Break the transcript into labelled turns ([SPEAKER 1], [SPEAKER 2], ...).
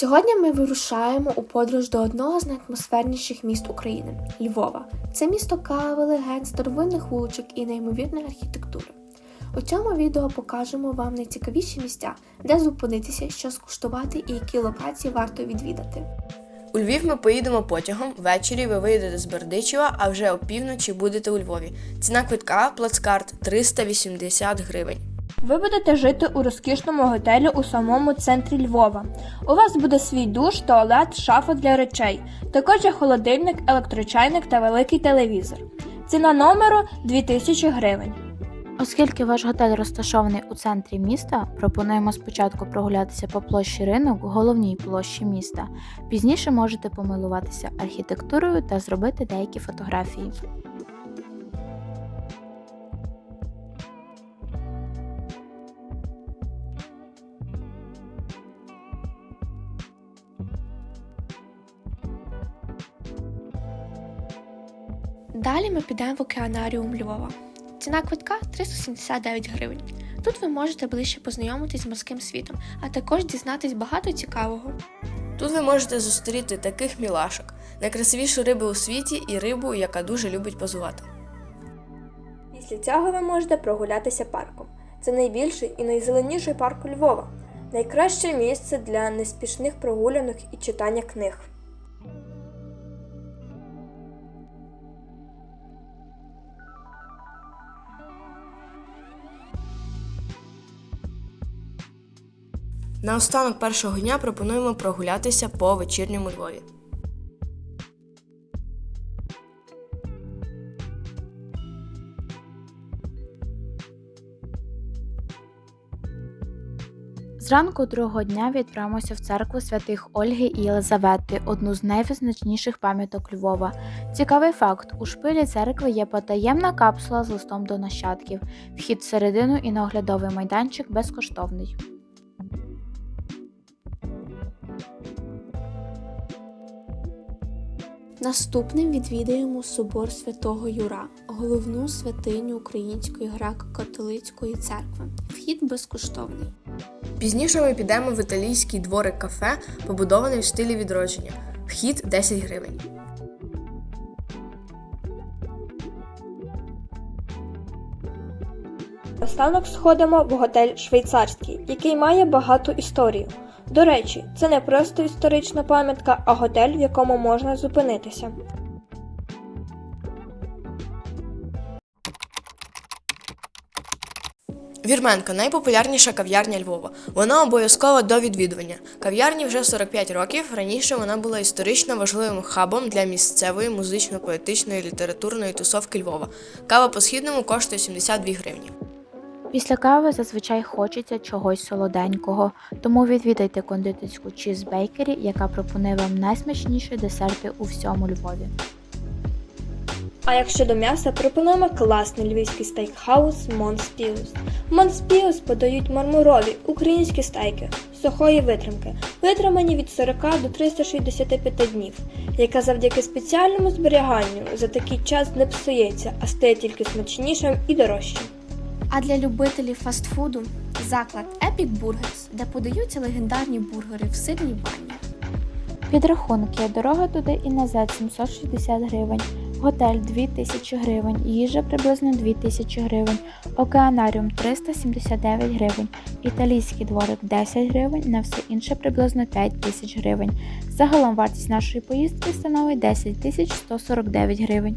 [SPEAKER 1] Сьогодні ми вирушаємо у подорож до одного з найатмосферніших міст України Львова. Це місто кави, легенд, старовинних вуличок і неймовірної архітектури. У цьому відео покажемо вам найцікавіші місця, де зупинитися, що скуштувати і які локації варто відвідати.
[SPEAKER 2] У Львів ми поїдемо потягом. Ввечері ви вийдете з Бердичева, а вже опівночі будете у Львові. Ціна квитка плацкарт 380 гривень.
[SPEAKER 3] Ви будете жити у розкішному готелі у самому центрі Львова. У вас буде свій душ, туалет, шафа для речей. Також є холодильник, електрочайник та великий телевізор. Ціна номеру 2000 гривень.
[SPEAKER 4] Оскільки ваш готель розташований у центрі міста, пропонуємо спочатку прогулятися по площі ринок, головній площі міста. Пізніше можете помилуватися архітектурою та зробити деякі фотографії.
[SPEAKER 1] Далі ми підемо в океанаріум Львова. Ціна квитка 379 гривень. Тут ви можете ближче познайомитись з морським світом, а також дізнатись багато цікавого.
[SPEAKER 2] Тут ви можете зустріти таких мілашок, найкрасивішу рибу у світі і рибу, яка дуже любить позувати.
[SPEAKER 3] Після цього ви можете прогулятися парком. Це найбільший і найзеленіший парк у Львова. Найкраще місце для неспішних прогулянок і читання книг.
[SPEAKER 2] На останок першого дня пропонуємо прогулятися по вечірньому Львові.
[SPEAKER 4] Зранку другого дня відправимося в церкву святих Ольги і Єлизавети, одну з найвизначніших пам'яток Львова. Цікавий факт: у шпилі церкви є потаємна капсула з листом до нащадків. Вхід всередину і на оглядовий майданчик безкоштовний.
[SPEAKER 1] Наступним відвідаємо собор Святого Юра, головну святиню Української греко-католицької церкви. Вхід безкоштовний.
[SPEAKER 2] Пізніше ми підемо в італійський дворик кафе, побудований в стилі відродження. Вхід 10 гривень.
[SPEAKER 3] Останок сходимо в готель Швейцарський, який має багату історію. До речі, це не просто історична пам'ятка, а готель, в якому можна зупинитися.
[SPEAKER 2] Вірменка найпопулярніша кав'ярня Львова. Вона обов'язкова до відвідування. Кав'ярні вже 45 років. Раніше вона була історично важливим хабом для місцевої музично-поетичної літературної тусовки Львова. Кава по східному коштує 72 гривні.
[SPEAKER 4] Після кави зазвичай хочеться чогось солоденького, тому відвідайте кондитерську Cheese яка пропонує вам найсмачніші десерти у всьому Львові.
[SPEAKER 3] А якщо до м'яса, пропонуємо класний львівський стейкхаус Монспіус. Монспіус подають мармурові українські стейки сухої витримки, витримані від 40 до 365 днів, яка завдяки спеціальному зберіганню за такий час не псується, а стає тільки смачнішим і дорожчим.
[SPEAKER 1] А для любителів фастфуду заклад Epic Burgers, де подаються легендарні бургери в сирній бані.
[SPEAKER 4] Підрахунки, дорога туди і назад 760 гривень, готель 2000 гривень, їжа приблизно 2000 гривень, океанаріум 379 гривень, італійський дворик 10 гривень, на все інше приблизно 5000 гривень. Загалом вартість нашої поїздки становить 10 149 гривень.